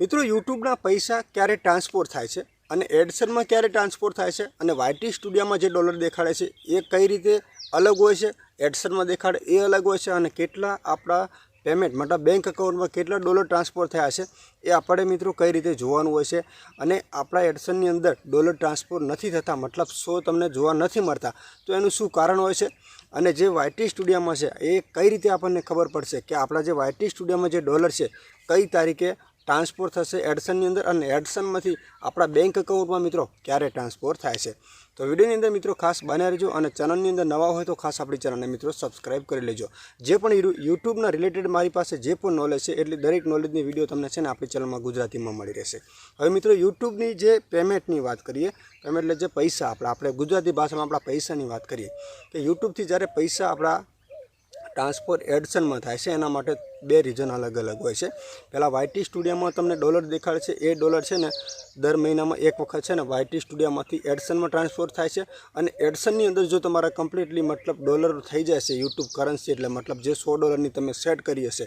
મિત્રો, યુટ્યુબના પૈસા ક્યારે ટ્રાન્સફર થાય છે અને એડસનમાં ક્યારે ટ્રાન્સફર થાય છે અને વાયટી સ્ટુડિયોમાં જે ડોલર દેખાડે છે, એ કઈ રીતે અલગ હોય છે? એડસનમાં દેખાડે એ અલગ હોય છે અને કેટલા આપણા પેમેન્ટ મતલબ બેંક એકાઉન્ટમાં કેટલા ડોલર ટ્રાન્સફર થયા છે, એ આપણે મિત્રો કઈ રીતે જોવાનું હોય છે અને આપણા એડસનની અંદર ડોલર ટ્રાન્સફર નથી થતા, મતલબ શો તમને જોવા નથી મળતા, તો એનું શું કારણ હોય છે? અને જે વાયટી સ્ટુડિયોમાં છે, એ કઈ રીતે આપણને ખબર પડશે કે આપણા જે વાયટી સ્ટુડિયોમાં જે ડોલર છે, કઈ તારીખે ટ્રાન્સફર થશે એડસનની અંદર અને એડસનમાંથી આપણા બેંક એકાઉન્ટમાં મિત્રો ક્યારે ટ્રાન્સફર થાય છે. તો વિડીયોની અંદર મિત્રો ખાસ બન્યા રહેજો અને ચેનલની અંદર નવા હોય તો ખાસ આપણી ચેનલને મિત્રો સબસ્ક્રાઇબ કરી લેજો. જે પણ યુટ્યુબના રિલેટેડ મારી પાસે જે પણ નોલેજ છે એટલી દરેક નોલેજની વીડિયો તમને છે ને આપણી ચેનલમાં ગુજરાતીમાં મળી રહેશે. હવે મિત્રો યુટ્યુબની જે પેમેન્ટની વાત કરીએ, પેમેન્ટ એટલે જે પૈસા આપણા, આપણે ગુજરાતી ભાષામાં આપણા પૈસાની વાત કરીએ, કે યુટ્યુબથી જ્યારે પૈસા આપણા ટ્રાન્સફર એડસનમાં થાય છે, એના માટે બે રીઝન અલગ અલગ હોય છે. પહેલાં વાયટી સ્ટુડિયોમાં તમને ડોલર દેખાડે છે એ ડોલર છે ને દર મહિનામાં એક વખત છે ને વાયટી સ્ટુડિયોમાંથી એડસનમાં ટ્રાન્સફર થાય છે. અને એડસનની અંદર જો તમારા કમ્પ્લીટલી મતલબ ડોલર થઈ જાય છે યુટ્યુબ કરન્સી એટલે મતલબ જે સો ડોલરની તમે સેટ કરી હશે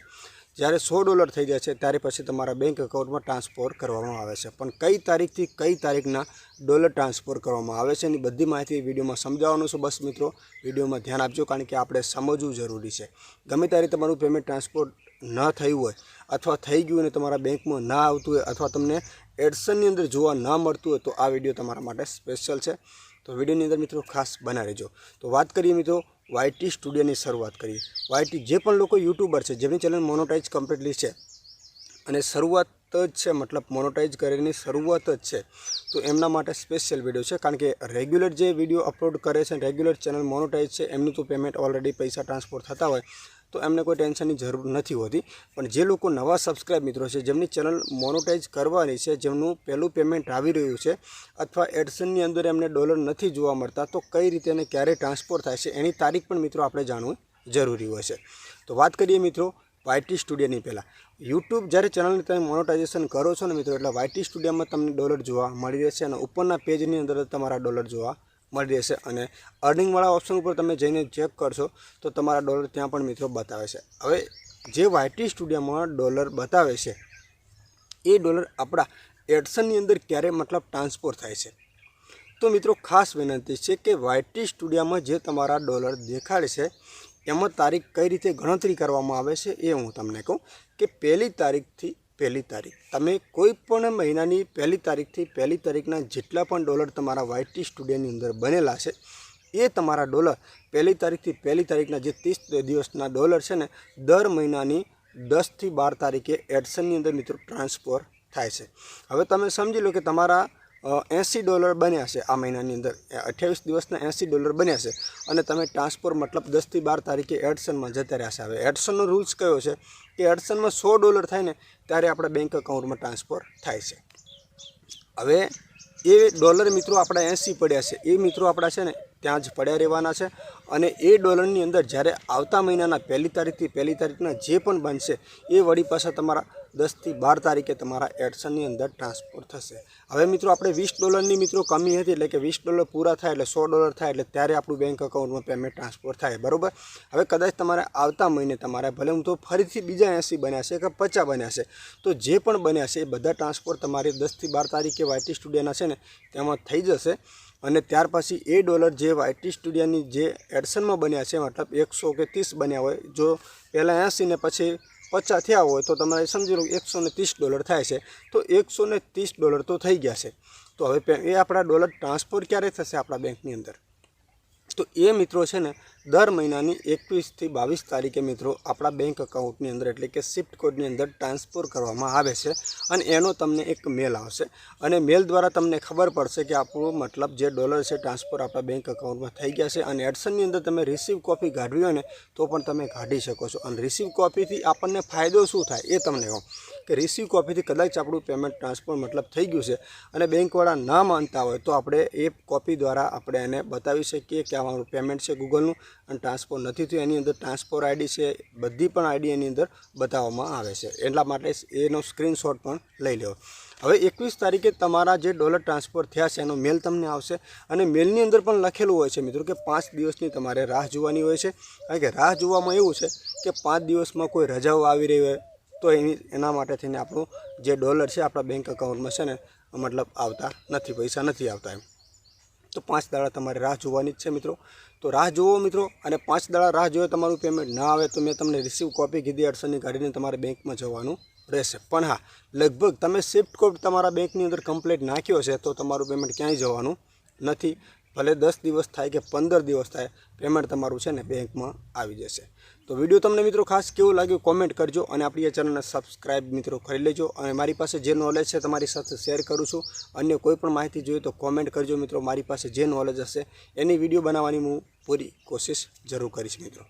જ્યારે સો ડોલર થઈ જાય છે ત્યારે પછી તમારા બેંક એકાઉન્ટમાં ટ્રાન્સફર કરવામાં આવે છે. પણ કઈ તારીખથી કઈ તારીખના ડોલર ટ્રાન્સફર કરવામાં આવે છે એની બધી માહિતી વિડીયોમાં સમજાવવાનું છે બસ મિત્રો. વિડીયોમાં ધ્યાન આપજો કારણ કે આપણે સમજવું જરૂરી છે. ગમે ત્યારે તમારું પેમેન્ટ ટ્રાન્સફર ન થયું હોય અથવા થઈ ગયું અને તમારા બેંકમાં ના આવતું હોય અથવા તમને એડસનની અંદર જોવા ન મળતું હોય તો આ વીડિયો તમારા માટે સ્પેશિયલ છે. તો વિડીયોની અંદર મિત્રો ખાસ બના રહેજો. તો વાત કરીએ મિત્રો વાયટી સ્ટુડિયોની શરૂઆત કરી વાયટી જે પણ લોકો યુટ્યુબર છે, જેમની ચેનલ મોનોટાઈઝ કમ્પ્લીટલી છે, અને શરૂઆત જ છે, મતલબ મોનોટાઈઝ કરેલી શરૂઆત જ છે, તો એમના માટે સ્પેશિયલ વીડિયો છે, કારણ કે રેગ્યુલર જે વીડિયો અપલોડ કરે છે રેગ્યુલર ચેનલ મોનોટાઈઝ છે, એમનું તો પેમેન્ટ ઓલરેડી પૈસા ટ્રાન્સફર થતા હોય. તો એમને કોઈ ટેન્શનની જરૂર નથી હોતી. પણ જે લોકો નવા સબસ્ક્રાઇબ મિત્રો છે, જેમની ચેનલ મોનોટાઈઝ કરવાની છે, જેમનું પહેલું પેમેન્ટ આવી રહ્યું છે, અથવા એડસનની અંદર એમને ડોલર નથી જોવા મળતા, તો કઈ રીતે અને ક્યારે ટ્રાન્સફર થાય છે, એની તારીખ પણ મિત્રો આપણે જાણવું જરૂરી હોય છે. તો વાત કરીએ મિત્રો વાયટી સ્ટુડિયોની પહેલાં. યુટ્યુબ જ્યારે ચેનલને તમે મોનોટાઇઝેશન કરો છો ને મિત્રો, એટલે વાયટી સ્ટુડિયોમાં તમને ડોલર જોવા મળી રહેશે અને ઉપરના પેજની અંદર તમારા ડોલર જોવા મળી રહેશે અને અર્નિંગવાળા ઓપ્શન ઉપર તમે જઈને ચેક કરશો તો તમારા ડોલર ત્યાં પણ મિત્રો બતાવે છે. હવે જે વાયટી સ્ટુડિયોમાં ડોલર બતાવે છે, એ ડોલર આપણા એડસનની અંદર ક્યારે મતલબ ટ્રાન્સફર થાય છે? તો મિત્રો ખાસ વિનંતી છે કે વાયટી સ્ટુડિયોમાં જે તમારા ડોલર દેખાડે છે, એમાં તારીખ કઈ રીતે ગણતરી કરવામાં આવે છે એ હું તમને કહું કે પહેલી તારીખથી પહેલી તારીખ. તમે કોઈ પણ મહિનાની પહેલી તારીખથી પહેલી તારીખના જેટલા પણ ડોલર તમારા વાયટી સ્ટુડિયોની અંદર બનેલા છે, એ તમારા ડોલર પહેલી તારીખથી પહેલી તારીખના જે ત્રીસ દિવસના ડોલર છે ને, દર મહિનાની દસથી બાર તારીખે એડસનની અંદર મિત્રો ટ્રાન્સફર થાય છે. હવે તમે સમજી લો કે તમારા એંસી ડોલર બન્યા છે આ મહિનાની અંદર. અઠ્યાવીસ દિવસના એંસી ડોલર બન્યા છે અને તમે ટ્રાન્સફર મતલબ દસથી બાર તારીખે એડસનમાં જતા રહ્યા છે. હવે એડસનનો રૂલ્સ કયો છે કે એડસનમાં સો ડોલર થાય ને ત્યારે આપણા બેંક એકાઉન્ટમાં ટ્રાન્સફર થાય છે. હવે એ ડોલર મિત્રો આપણા એંસી પડ્યા છે. એ મિત્રો આપણા છે ને ત્યાં જ પડ્યા રહેવાના છે અને એ ડોલરની અંદર જ્યારે આવતા મહિનાના પહેલી તારીખથી પહેલી તારીખના જે પણ બનશે એ વળી પાછા તમારા દસથી બાર તારીખે તમારા એડસનની અંદર ટ્રાન્સફર થશે. હવે મિત્રો આપણે વીસ ડોલરની મિત્રો કમી હતી એટલે કે વીસ ડોલર પૂરા થાય એટલે સો ડોલર થાય એટલે ત્યારે આપણું બેંક એકાઉન્ટમાં પેમેન્ટ ટ્રાન્સફર થાય, બરાબર? હવે કદાચ તમારે આવતા મહિને તમારે, ભલે હું તો ફરીથી બીજા એંસી બન્યા છે કે પચાસ બન્યા છે, તો જે પણ બન્યા છે એ બધા ટ્રાન્સફર તમારી દસથી બાર તારીખે વાયટી સ્ટુડિયોના છે ને, તેમાં થઈ જશે. અને ત્યાર પછી એ ડોલર જે વાયટી સ્ટુડિયોની જે એડસનમાં બન્યા છે, મતલબ એકસો કે ત્રીસ બન્યા હોય, જો પહેલાં એંસી ને પછી પચાસ થયા હોય તો તમારે સમજી લો એકસો ને ત્રીસ ડોલર થાય છે. તો એકસો ત્રીસ ડોલર તો થઈ ગયા છે. તો હવે એ આપણા ડોલર ટ્રાન્સફર ક્યારે થશે આપણા બેંકની અંદર? તો એ મિત્રો છે ને, દર મહિનાની એકવીસથી બાવીસ તારીખે મિત્રો આપણા બેંક એકાઉન્ટની અંદર એટલે કે શિફ્ટ કોડની અંદર ટ્રાન્સફર કરવામાં આવે છે અને એનો તમને એક મેલ આવશે. અને મેલ દ્વારા તમને ખબર પડશે કે આપણું મતલબ જે ડોલર છે ટ્રાન્સફર આપણા બેંક એકાઉન્ટમાં થઈ ગયા છે અને એડસનની અંદર તમે રિસીવ કોપી કાઢવી હોય ને, તો પણ તમે કાઢી શકો છો. અને રિસીવ કોપીથી આપણને ફાયદો શું થાય એ તમને કહું. કે રિસીવ કોપીથી કદાચ આપણું પેમેન્ટ ટ્રાન્સફર મતલબ થઈ ગયું છે અને બેંકવાળા ના માનતા હોય તો આપણે એ કોપી દ્વારા આપણે એને બતાવી શકીએ કે અમારું મારું પેમેન્ટ છે ગૂગલનું અને ટ્રાન્સફર નથી થયું. એની અંદર ટ્રાન્સફર આઈડી છે, બધી પણ આઈડી એની અંદર બતાવવામાં આવે છે. એટલા માટે એનો સ્ક્રીનશોટ પણ લઈ લેવો હવે એકવીસ તારીખે તમારા જે ડોલર ટ્રાન્સફર થયા છે એનો મેલ તમને આવશે અને મેલની અંદર પણ લખેલું હોય છે મિત્રો કે પાંચ દિવસની તમારે રાહ જોવાની હોય છે. કારણ કે રાહ જોવામાં એવું છે કે પાંચ દિવસમાં કોઈ રજાઓ આવી રહી હોય તો એની એના માટે થઈને આપણું જે ડોલર છે આપણા બેંક એકાઉન્ટમાં છે ને, મતલબ આવતા નથી, પૈસા નથી આવતા એમ. તો પાંચ દાડા તમારે રાહ જોવાની જ છે મિત્રો. તો રાહ જોવો મિત્રો, અને પાંચ દાડા રાહ જોયો તમારું પેમેન્ટ ના આવે તો મેં તમને રિસીવ કોપી કીધી, અડસરની કાઢીને તમારે બેંકમાં જવાનું રહેશે. પણ હા, લગભગ તમે શિફ્ટ કોડ તમારા બેંકની અંદર કમ્પ્લેટ નાખ્યો છે, તો તમારું પેમેન્ટ ક્યાંય જવાનું નથી. ભલે દસ દિવસ થાય કે પંદર દિવસ થાય પેમેન્ટ તમારું છે ને બેંકમાં આવી જશે. તો વીડિયો તમને મિત્રો ખાસ કેવું લાગ્યું કોમેન્ટ કરજો અને આપણી આ ચેનલને સબસ્ક્રાઈબ મિત્રો કરી લેજો અને મારી પાસે જે નોલેજ છે તમારી સાથે શેર કરું છું. અન્ય કોઈ પણ માહિતી જોઈએ તો કોમેન્ટ કરજો મિત્રો, મારી પાસે જે નોલેજ હશે એની વીડિયો બનાવવાની હું પૂરી કોશિશ જરૂર કરીશ મિત્રો.